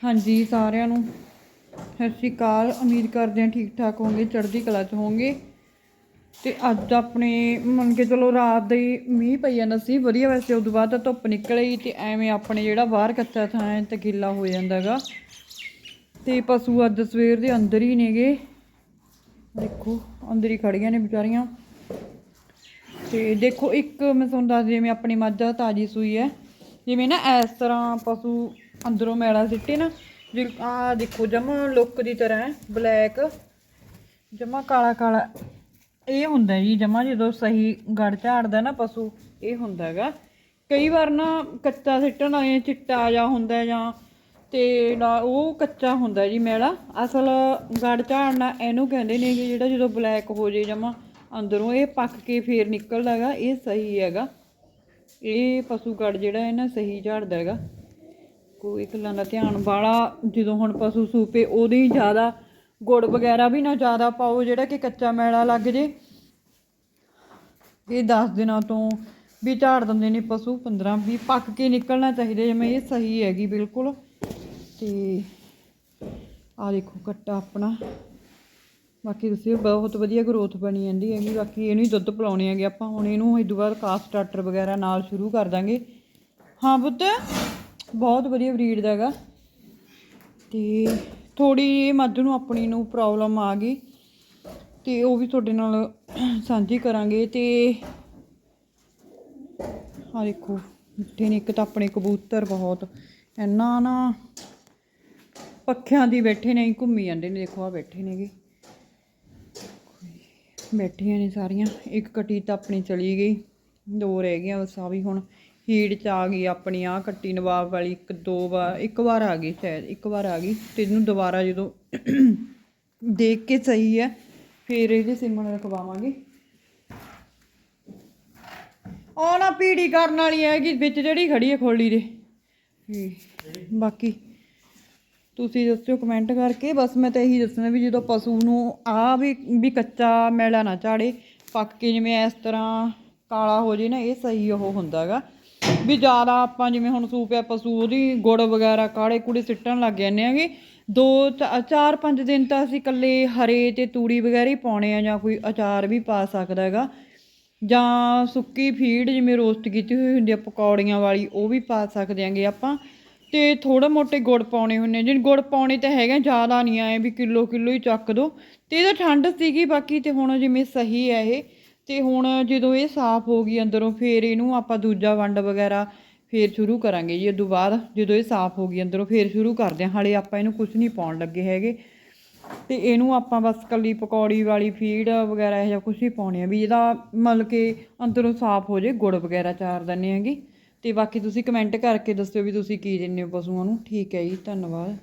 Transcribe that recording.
ਹਾਂਜੀ, ਸਾਰਿਆਂ ਨੂੰ ਸਤਿ ਸ਼੍ਰੀ ਅਕਾਲ। ਉਮੀਦ ਕਰਦੇ ਹਾਂ ਠੀਕ ਠਾਕ ਹੋਵੋਗੇ, ਚੜ੍ਹਦੀ ਕਲਾ 'ਚ ਹੋਵੋਗੇ। ਤੇ ਅੱਜ ਆਪਣੇ ਮੰਨ ਕੇ ਚਲੋ ਰਾਤ ਦੇ ਮੀਂਹ ਪਈ ਜਾਂਦਾ ਸੀ, ਵਧੀਆ ਵੈਸੇ ਉਦੋਂ ਬਾਅਦ ਤਾਂ ਧੁੱਪ ਨਿਕਲ ਆਈ ਤੇ ਐਵੇਂ ਆਪਣੇ ਜਿਹੜਾ ਬਾਹਰ ਕੱਚਾ ਥਾਂ ਹੈ ਤੇ ਗਿੱਲਾ ਹੋ ਜਾਂਦਾਗਾ ਤੇ ਪਸ਼ੂ ਅੱਜ ਸਵੇਰ ਦੇ ਅੰਦਰ ਹੀ ਨੇਗੇ। ਦੇਖੋ, ਅੰਦਰ ਹੀ ਖੜੀਆਂ ਨੇ ਵਿਚਾਰੀਆਂ। ਤੇ ਦੇਖੋ, ਇੱਕ ਮੈਂ ਤੁਹਾਨੂੰ ਦੱਸ ਜਿਵੇਂ ਆਪਣੀ ਮੱਝ ਤਾਜੀ ਸੂਈ ਹੈ। ਜਿਵੇਂ ਨਾ ਇਸ ਤਰ੍ਹਾਂ ਪਸ਼ੂ ਅੰਦਰੋਂ ਮੈਲਾ ਸਿੱਟੇ ਨਾ ਜਿ ਆ ਦੇਖੋ ਜਮਾ ਲੁੱਕ ਦੀ ਤਰ੍ਹਾਂ ਬਲੈਕ ਜਮਾ ਕਾਲਾ ਕਾਲਾ। ਇਹ ਹੁੰਦਾ ਜੀ ਜਮਾ ਜਦੋਂ ਸਹੀ ਗੜ ਝਾੜਦਾ ਨਾ ਪਸ਼ੂ, ਇਹ ਹੁੰਦਾ ਹੈਗਾ। ਕਈ ਵਾਰ ਨਾ ਕੱਚਾ ਸਿੱਟਣ ਵਾਲੇ ਚਿੱਟਾ ਜਾਂ ਹੁੰਦਾ ਜਾਂ ਤੇ ਨਾ ਉਹ ਕੱਚਾ ਹੁੰਦਾ ਜੀ ਮੈਲਾ। ਅਸਲ ਗੜ ਝਾੜਨਾ ਇਹਨੂੰ ਕਹਿੰਦੇ ਨੇ ਕਿ ਜਿਹੜਾ ਜਦੋਂ ਬਲੈਕ ਹੋ ਜੇ ਜਮਾ, ਅੰਦਰੋਂ ਇਹ ਪੱਕ ਕੇ ਫੇਰ ਨਿਕਲਦਾ ਹੈਗਾ, ਇਹ ਸਹੀ ਹੈਗਾ। ਇਹ ਪਸ਼ੂ ਗੜ ਜਿਹੜਾ ਹੈ ਨਾ ਸਹੀ ਝਾੜਦਾ ਹੈਗਾ। ਕੋਈ ਗੱਲਾਂ ਦਾ ਧਿਆਨ, ਵਾਲਾ ਜਦੋਂ ਹੁਣ ਪਸ਼ੂ ਸੂਪੇ, ਉਹਦੇ ਹੀ ਜ਼ਿਆਦਾ ਗੁੜ ਵਗੈਰਾ ਵੀ ਨਾ ਜ਼ਿਆਦਾ ਪਾਓ, ਜਿਹੜਾ ਕਿ ਕੱਚਾ ਮੈਲਾ ਲੱਗ ਜੇ। ਇਹ 10 ਦਿਨਾਂ ਤੋਂ ਵੀ ਝਾੜ ਦਿੰਦੇ ਨੇ ਪਸ਼ੂ 15 ਵੀ ਪੱਕ ਕੇ ਨਿਕਲਣਾ ਚਾਹੀਦਾ, ਜਿਵੇਂ ਇਹ ਸਹੀ ਹੈਗੀ ਬਿਲਕੁਲ। ਤੇ ਆ ਦੇਖੋ ਕੱਟਾ ਆਪਣਾ। ਬਾਕੀ ਤੁਸੀਂ, ਬਹੁਤ ਵਧੀਆ ਗਰੋਥ ਬਣੀ ਜਾਂਦੀ ਹੈਗੀ, ਬਾਕੀ ਇਹਨੂੰ ਹੀ ਦੁੱਧ ਪਿਲਾਉਣੇ ਹੈਗੇ ਆਪਾਂ, ਹੁਣ ਇਹਨੂੰ ਇਹ ਤੋਂ ਬਾਅਦ ਕਾਸ ਸਟਾਰਟਰ ਵਗੈਰਾ ਨਾਲ ਸ਼ੁਰੂ ਕਰ ਦਾਂਗੇ। ਹਾਂ ਪੁੱਤ? ਬਹੁਤ ਵਧੀਆ ਬਰੀਡ ਦਾ ਹੈਗਾ। ਤੇ ਥੋੜੀ ਜਿਹੀ ਮੱਝ ਨੂੰ ਆਪਣੀ ਨੂੰ ਪ੍ਰੋਬਲਮ ਆ ਗਈ। ਤੇ ਉਹ ਵੀ ਤੁਹਾਡੇ ਨਾਲ ਸਾਂਝੀ ਕਰਾਂਗੇ। ਤੇ ਆ ਦੇਖੋ, ਮਿੱਠੇ ਨੇ, ਇੱਕ ਤਾਂ ਆਪਣੇ ਕਬੂਤਰ ਬਹੁਤ। ਇੰਨਾ ਨਾ ਪੱਖਿਆਂ ਦੀ ਬੈਠੇ ਨੇ ਘੁੰਮੀ ਜਾਂਦੇ ਨੇ, ਦੇਖੋ ਆ ਬੈਠੇ ਨੇਗੇ। ਬੈਠੀਆਂ ਨੇ ਸਾਰੀਆਂ। ਇੱਕ ਕਟੀ ਤਾਂ ਆਪਣੀ ਚਲੀ ਗਈ। ਦੋ ਰਹਿ ਗਈਆਂ, ਬਸ ਆ ਵੀ ਹੁਣ ਹੀੜ ਚ ਆ ਗਈ ਆਪਣੀ, ਆਹ ਕੱਟੀ ਨਵਾਬ ਵਾਲੀ, ਇੱਕ ਦੋ ਵਾਰ, ਇੱਕ ਵਾਰ ਆ ਗਈ ਸ਼ਾਇਦ, ਇੱਕ ਵਾਰ ਆ ਗਈ ਤੇ ਇਹਨੂੰ ਦੁਬਾਰਾ ਜਦੋਂ ਦੇਖ ਕੇ ਸਹੀ ਹੈ, ਫਿਰ ਇਹਦੇ ਸਿਮਣ ਰਖਵਾਵਾਂਗੇ। ਆ ਨਾ ਪੀੜੀ ਕਰਨ ਵਾਲੀ ਹੈਗੀ, ਵਿੱਚ ਜਿਹੜੀ ਖੜੀ ਹੈ ਖੋਲੀ ਦੇ। ਬਾਕੀ ਤੁਸੀਂ ਦੱਸਿਓ ਕਮੈਂਟ ਕਰਕੇ, ਬਸ ਮੈਂ ਤਾਂ ਇਹੀ ਦੱਸਣਾ ਵੀ ਜਦੋਂ ਪਸ਼ੂ ਨੂੰ ਆ ਵੀ ਵੀ ਕੱਚਾ ਮੈਲਾ ਨਾ ਝਾੜੇ ਪੱਕ ਕੇ ਜਿਵੇਂ ਇਸ ਤਰ੍ਹਾਂ ਕਾਲਾ ਹੋ ਜੇ ਨਾ, ਇਹ ਸਹੀ ਉਹ ਹੁੰਦਾਗਾ। ਵੀ ਜ਼ਿਆਦਾ ਆਪਾਂ ਜਿਵੇਂ ਹੁਣ ਸੂਪਿਆ ਪਸ਼ੂ ਉਹਦੀ ਗੁੜ ਵਗੈਰਾ, ਕਾੜੇ ਕੂੜੇ ਸਿੱਟਣ ਲੱਗ ਜਾਂਦੇ ਆਂਗੇ ਦੋ ਚਾਰ ਪੰਜ ਦਿਨ ਤਾਂ ਅਸੀਂ ਇਕੱਲੇ ਹਰੇ ਤੇ ਤੂੜੀ ਵਗੈਰਾ ਹੀ ਪਾਉਣੇ ਆ ਜਾਂ ਕੋਈ ਅਚਾਰ ਵੀ ਪਾ ਸਕਦਾ ਹੈਗਾ। ਜਾਂ ਸੁੱਕੀ ਫੀਡ ਜਿਵੇਂ ਰੋਸਟ ਕੀਤੀ ਹੋਈ ਹੁੰਦੀ ਆ, ਪਕੌੜੀਆਂ ਵਾਲੀ, ਉਹ ਵੀ ਪਾ ਸਕਦੇ ਆਂਗੇ ਆਪਾਂ। ਤੇ ਥੋੜਾ ਮੋਟੇ ਗੁੜ ਪਾਉਣੇ ਹੁੰਦੇ ਆ। ਜਿਨ ਗੁੜ ਪਾਉਣੇ ਤਾਂ ਹੈਗਾ ਜ਼ਿਆਦਾ ਨਹੀਂ ਆਏ ਵੀ ਕਿਲੋ ਕਿਲੋ ਹੀ ਚੱਕ ਦੋ। ਤੇ ਇਹਦਾ ਠੰਡ ਸੀਗੀ ਬਾਕੀ ਤੇ ਹੁਣ ਜਿਵੇਂ ਸਹੀ ਹੈ ਇਹ। ਅਤੇ ਹੁਣ ਜਦੋਂ ਇਹ ਸਾਫ਼ ਹੋ ਗਈ ਅੰਦਰੋਂ, ਫਿਰ ਇਹਨੂੰ ਆਪਾਂ ਦੂਜਾ ਵੰਡ ਵਗੈਰਾ ਫਿਰ ਸ਼ੁਰੂ ਕਰਾਂਗੇ ਜੀ। ਉਦੋਂ ਬਾਅਦ ਜਦੋਂ ਇਹ ਸਾਫ਼ ਹੋ ਗਈ ਅੰਦਰੋਂ, ਫਿਰ ਸ਼ੁਰੂ ਕਰਦੇ ਹਾਂ। ਹਾਲੇ ਆਪਾਂ ਇਹਨੂੰ ਕੁਝ ਨਹੀਂ ਪਾਉਣ ਲੱਗੇ ਹੈਗੇ। ਤੇ ਇਹਨੂੰ ਆਪਾਂ ਬਸ ਕੱਲੀ ਪਕੌੜੀ ਵਾਲੀ ਫੀਡ ਵਗੈਰਾ ਇਹ ਜਿਹਾ ਕੁਝ ਹੀ ਪਾਉਣੇ ਆ ਵੀ ਇਹਦਾ ਮਤਲਬ ਕਿ ਅੰਦਰੋਂ ਸਾਫ਼ ਹੋ ਜੇ ਗੁੜ ਵਗੈਰਾ ਚਾਰ ਦਿੰਦੇ ਹੈਗੇ। ਤੇ ਬਾਕੀ ਤੁਸੀਂ ਕਮੈਂਟ ਕਰਕੇ ਦੱਸਿਓ ਵੀ ਤੁਸੀਂ ਕੀ ਦਿੰਦੇ ਹੋ ਪਸ਼ੂਆਂ ਨੂੰ। ਠੀਕ ਹੈ ਜੀ, ਧੰਨਵਾਦ।